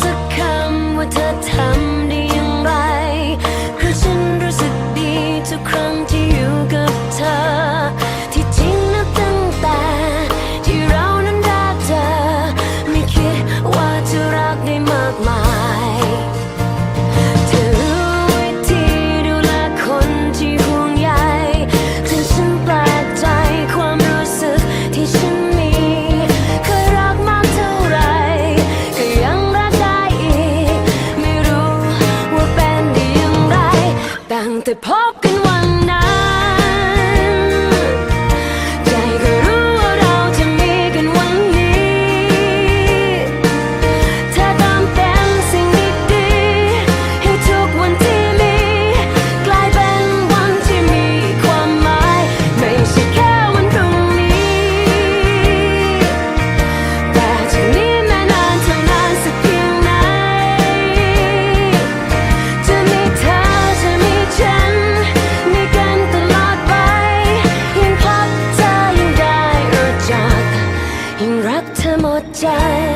สักคำว่าเธอทำได้อย่างไร คืฉันรู้สึกดีทุกครั้งที่อยู่กับเธอ the pop. ยิ่